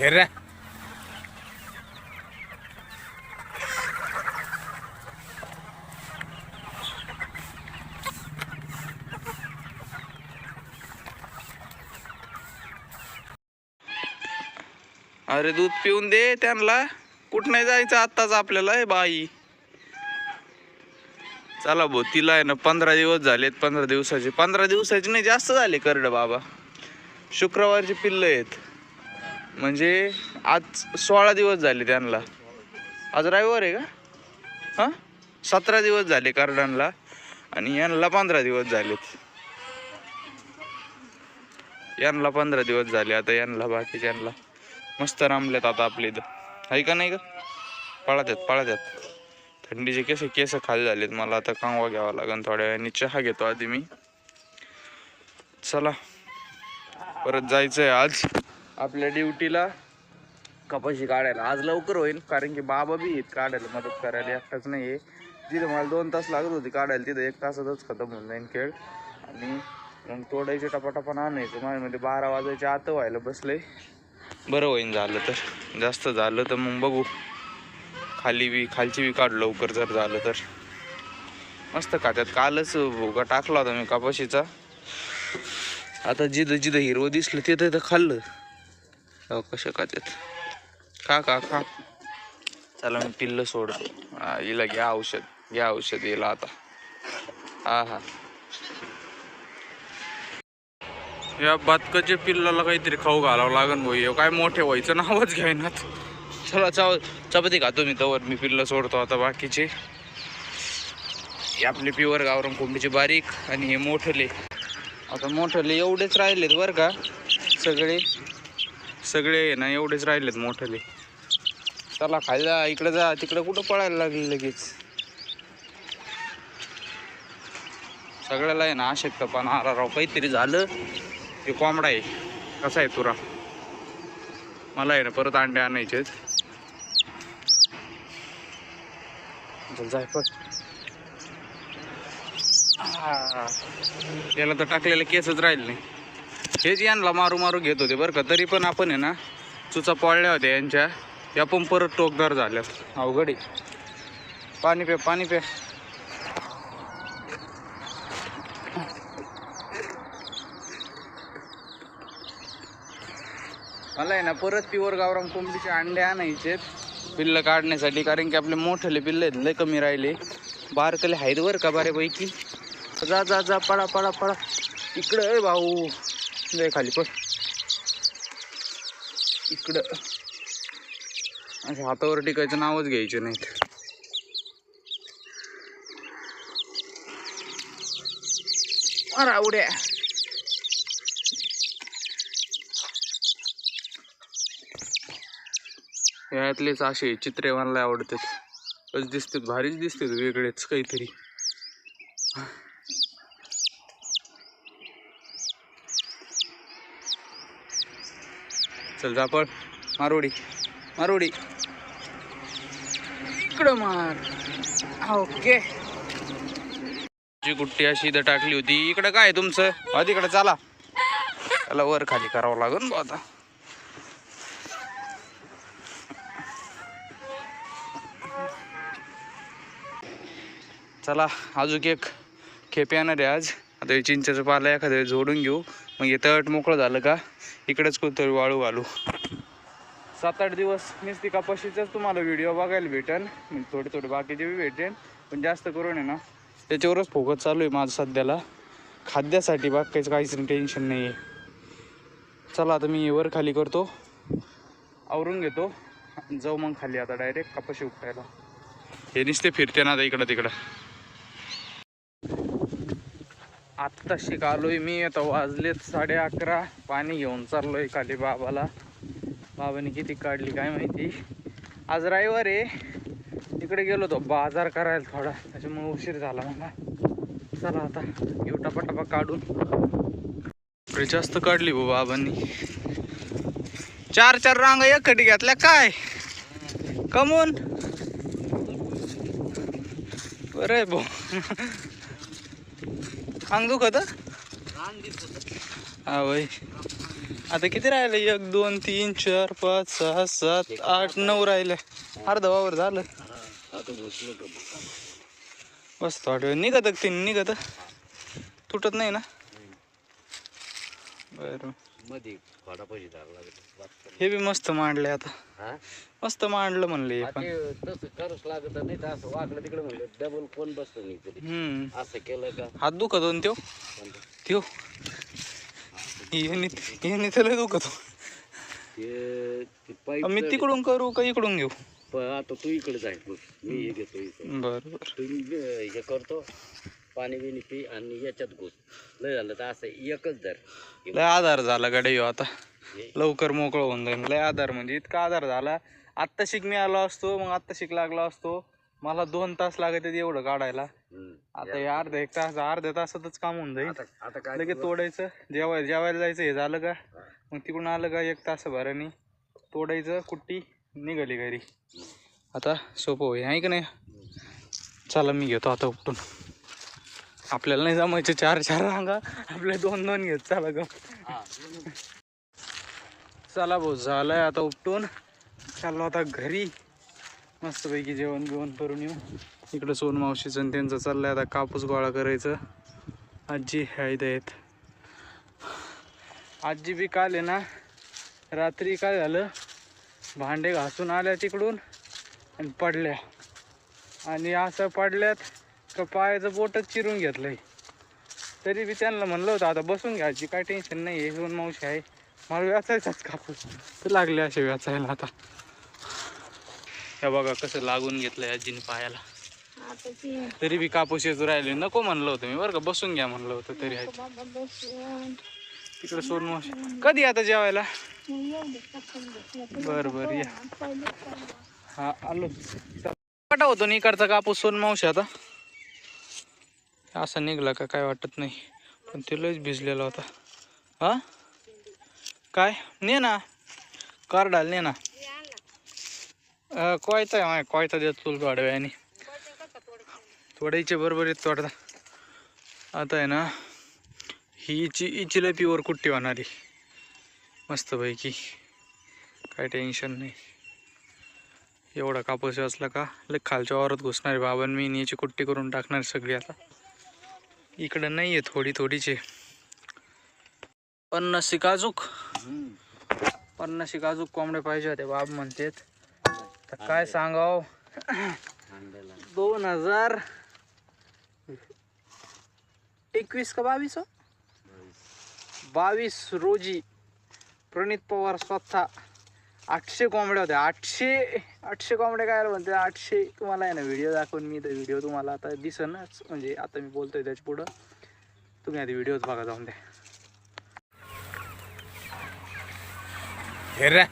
हे अरे दूध पिऊन दे त्यांना. कुठं नाही जायचं आत्ताच आपल्याला बाई. चला भो तिला आहे ना पंधरा दिवस झालेत पंधरा दिवसाचे. पंधरा दिवसाचे नाही जास्त झाले करड बाबा. शुक्रवारचे पिल्लं आहेत. म्हणजे आज सोळा दिवस झाले त्यांना. आज रविवार आहे का? हां? सतरा दिवस झाले कार्डांना आणि यांना पंधरा दिवस झालेत. यांना पंधरा दिवस झाले आता यांना बाकीच्यांना मस्त रामल्यात आता आपल्या इथं. आहे का नाही का? पळत आहेत पळत आहेत थंडीचे केस केस खाली झालेत. मला आता कांगवा घ्यावा लागेल थोड्या वेळाने. चहा घेतो आधी मी. चला. परत जायचं आहे आज. आपल्या ड्युटीला. कपाशी काढायला. आज लवकर होईल कारण की बाबा बी आहेत काढायला मदत करायला. एकटाच नाही आहे तिथं मला दोन तास लागत होते काढायला तिथं एक तासातच खतम होऊन जाईन खेळ. आणि मग तोडायचे टपाटपण आणायचं. माझ्यामध्ये बारा वाजायचे आत व्हायला बसले. बरं होईन झालं तर. जास्त झालं तर मग बघू. खाली बी खालची बी काढ लवकर जर झालं तर. मस्त खात्यात. कालच भोगा टाकला होता मी कपाशीचा. आता जिथं जिथं हिरवं दिसलं तिथं तिथं खाल्लं. हो कसं खात्यात खा खा खा. चला मी पिल्लं सोड हा, हिला घ्या औषध. घ्या औषध हिला आता. हा हा. या बदकाच्या पिल्लाला काहीतरी खाऊ घालावं लागन भाई काय मोठे व्हायचं नावच घ्यायनात चला चाव चपाती खातो मी तवर. मी पिल्लं सोडतो आता बाकीचे. हे आपले प्युअर गावरम कोंबडीचे बारीक आणि हे मोठले. आता मोठले एवढेच राहिलेत बरं का सगळे. सगळे आहे ना एवढेच राहिलेत मोठेले चला खाली जा इकडे जा तिकडे कुठं पळायला लागले लगेच? सगळ्याला आहे ना अशक्तपणा आरा राव काहीतरी झालं. ते कोंबडा आहे. कसा आहे तुरा? मला आहे ना परत अंडे आणायचे याला तर टाकलेलं केसच राहील नाही. हेच यांना मारू मारू घेत होते बरं का तरी पण आपण आहे ना चुचा पळल्या होत्या यांच्या. या पण परत टोकदार झाल्यात अवघड आहे. पाणी पे पाणी पे. मला आहे ना परत प्युअर गावराम कोंबडीचे अंडे आणायचे पिल्लं काढण्यासाठी कारण की आपले मोठेले पिल्ले आहेत लय कमी राहिले. बारकले आहेत बरं का बऱ्यापैकी. जा जा जा पळा पळा पळा. इकडं आहे भाऊ. लय खाली पण इकडं. अशा हातावर टिकायचं नावच घ्यायचे नाहीत. मारा आवड्या यातलेच असे चित्रे मला आवडतात. कस दिसतात भारीच दिसतात वेगळेच काहीतरी. चल जापळ मारोडी. मारोडी. इकडं मार. ओके. गुट्टी अशी इथं टाकली होती. इकडं काय आहे तुमचं? हा तिकडं चला. त्याला वर खाली करावं लागेल बा आता. चला अजून एक खेपे येणार आहे आज. आता हे चिंचेचं पाला एखाद्या जोडून घेऊ. मग हे तट मोकळं झालं का? इकडेच कुठतरी वाळू घालू. सात आठ दिवस मीच ती कपाशीचाच तुम्हाला व्हिडिओ बघायला भेटेन. म्हणजे थोडे थोडे बाकीचे बी भेटेन. पण जास्त करून आहे ना त्याच्यावरच फोकस चालू आहे माझं सध्याला. खाद्यासाठी बाकीचं काहीच टेन्शन नाही आहे चला आता मी वर खाली करतो. आवरून घेतो. जाऊ मग खाली आता डायरेक्ट कपाशी उपटायला हे नुसते फिरते ना आता इकडं तिकडं आत्ता शिकालोय मी आता वाजलेत साडे अकरा. पाणी घेऊन चाललोय खाली बाबाला. बाबाने किती काढली काय माहिती? आज रविवार आहे. तिकडे गेलो होतो बाजार करायला थोडा. त्याच्यामुळे उशीर झाला मला. चला आता घेऊ टपाटपा काढून. जास्त काढली भाऊ बाबांनी. चार चार रांगा एकटी घेतल्या काय? कमून? बरं भाऊ. अंग दुखत हा? वय. आता किती राहिले? एक दोन तीन चार पाच सहा सात आठ नऊ राहिले. अर्धा वावर झालं. बस थोडं निघत तीन निघत. तुटत नाही ना? बरं. मध्ये पैसे हे बी मस्त मांडले आता. मस्त मांडलं म्हणले तसं लागत नाही तर असं तिकडे म्हणलं डबल कोण बसतो नाही तरी. असं केलं का? हात दुखत होता ना त्यो. त्यो येणे त्याला दुखत मी तिकडून करू का इकडून घेऊ? आता तू इकडे जाय मी हे घेतो बर बर. हे करतो. पाणी बिणी पी आणि याच्यात घुस. लय झालं तर असं एकच धर. लय आधार झाला गाडी ह्यो आता. लवकर मोकळं होऊन जाईल लय आधार म्हणजे इतका आधार झाला. आत्ता शिक मी आलो असतो मग आत्ता शिक लागला असतो. मला दोन तास लागत आहेत एवढं काढायला. आता हे अर्धा एक तास अर्ध्या तासातच काम होऊन जाईल आता आता काय लगेच तोडायचं. जेवाय जेवायला जायचं हे झालं का? मग तिकडून आलं का एक तासभराने? तोडायचं कुट्टी निघाली घरी. आता सोपं होईल. आहे का नाही? चला मी घेतो आता उपटून. आपल्याला नाही जमायचे चार चार रांगा. आपले दोन दोन घेत चला ग. चला भाऊ झालंय आता उपटून. चाललो आता घरी. मस्तपैकी जेवण बिवण करून येऊ. इकडं सोन मावशीचं आणि त्यांचं चाललंय आता कापूस गोळा करायचं. आजी आहेत आहेत. आजी बी काल आहे ना रात्री काय झालं? भांडे घासून आल्या तिकडून आणि पडल्या. आणि असं पडल्यात का पायाचं बोटच चिरून घेतलंय. तरी बी त्यांना म्हणलं होतं आता बसून घ्यायची काय टेन्शन नाही आहे दोन मावशी आहे. मला व्याचायचाच कापूस. तर लागले असे व्याचायला आता. हे बघा कसं लागून घेतलंय आजीने पायाला. ती तरी बी कापूस येतो राहिले. नको म्हणलं होतं मी बरं का बसून घ्या म्हणलं होतं तरी आजी. तिकडे सोन मावशी. कधी आता जेवायला? बरं बरं या. हा आलो. कटा होतो ना इकडचा कापूस सोन मावशी आता. असा निघला का काय वाटत नाही. पण ते लयच भिजलेला होता. हा? काय? ने ना. कार्डाल ने ना. कोयता आहे माय कोयता देत तुला थोड्या आणि थोड्याचे बरोबर येत तोडता आता आहे ना ही इची इची लय प्युअर कुट्टी होणारी मस्तपैकी काय टेन्शन नाही. एवढा कापूस वाचला का? लय खालच्या वावरात घुसणार बाबांनी मी याची कुट्टी करून टाकणार सगळी आता. इकडं नाही आहे थोडी थोडीचे. पन्नास काजूक. पन्नास काजूक कोंबड्या पाहिजे होते बाब म्हणतेत. तर काय सांगाव? दोन हजार एकवीस का बावीस हो? बावीस रोजी प्रणित पवार स्वतः आठशे कोंबड्या होत्या. आठशे आठशे कोंबड्या काय म्हणते? आठशे तुम्हाला आहे ना व्हिडिओ दाखवून मी तर व्हिडिओ तुम्हाला आता दिसनच. म्हणजे आता मी बोलतोय त्याच्या पुढं. तुम्ही आधी व्हिडिओच बघा जाऊन द्या हेरा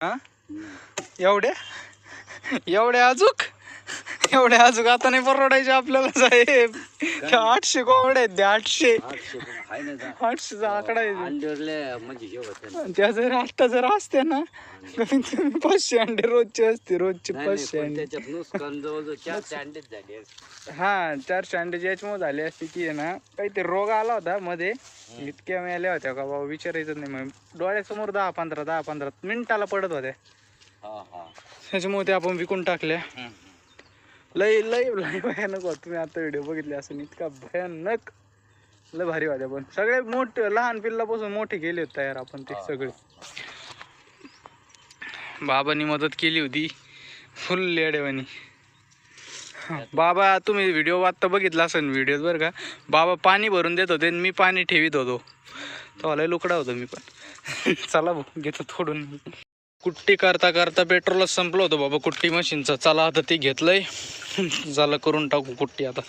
हा एवढ्या एवढ्या अजूक एवढ्या अजूक आता नाही परवडायचे आपल्याला साहेब. त्या आठशे कोंबड्या आहेत त्या आठशे. आठशेचा आकडा आहे. म्हणजे. त्या जर आता जर असते ना कमीत कमी पाचशे अंडे रोजचे असते रोजचे पाचशे अंडे. हा चारशे अंड्याची याच्यामुळे झाली असते की आहे ना काहीतरी रोग आला होता मध्ये. इतक्या मिळाल्या होत्या का बाबा विचारायचं नाही. मग डोळ्यासमोर दहा पंधरा दहा पंधरा मिनिटाला पडत होत्या. त्याच्यामुळे ते आपण विकून टाकल्या. लय लय लय भयानक होत. तुम्ही आता व्हिडिओ बघितले असं इतका भयानक. लय भारी होत्या पण. सगळे मोठे लहान पिल्लापासून मोठे केले होते तयार आपण ते सगळे. बाबांनी मदत केली होती. फुल येडेवानी बाबा तुम्ही व्हिडिओ आत्ता बघितला असेल व्हिडिओ बरं का? बाबा पाणी भरून देत होते आणि मी पाणी ठेवीत होतो. तो लय लुकडा होतो मी पण. चला भाऊ घेतो थोडून कुट्टी करता करता पेट्रोलच संपलं होतं बाबा कुट्टी मशीनचं. चला आता ते घेतलंय. झालं करून टाकू कुट्टी आता.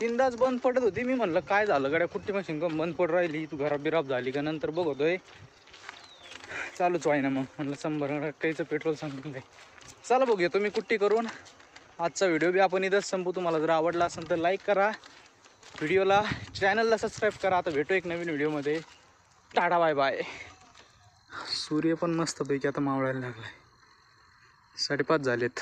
तीनदाच बंद पडत होती. मी म्हणलं काय झालं? गड्या कुट्टी मशीन बंद पड राहिली. तू घरात बिराब झाली का? नंतर बघतोय. चालूच आहे ना मग. म्हणलं शंभर टक्केचं पेट्रोल संपून जाईल. चला बघ घेतो मी कुट्टी करून. आजचा व्हिडिओ बी आपण इथंच संपू तुम्हाला जर आवडला असेल तर लाईक करा. व्हिडिओला चॅनलला सबस्क्राईब करा. आता भेटू एक नवीन व्हिडिओमध्ये. टाटा बाय बाय. सूर्य पण मस्तपैकी आता मावळायला लागला आहे साडेपाच झालेत.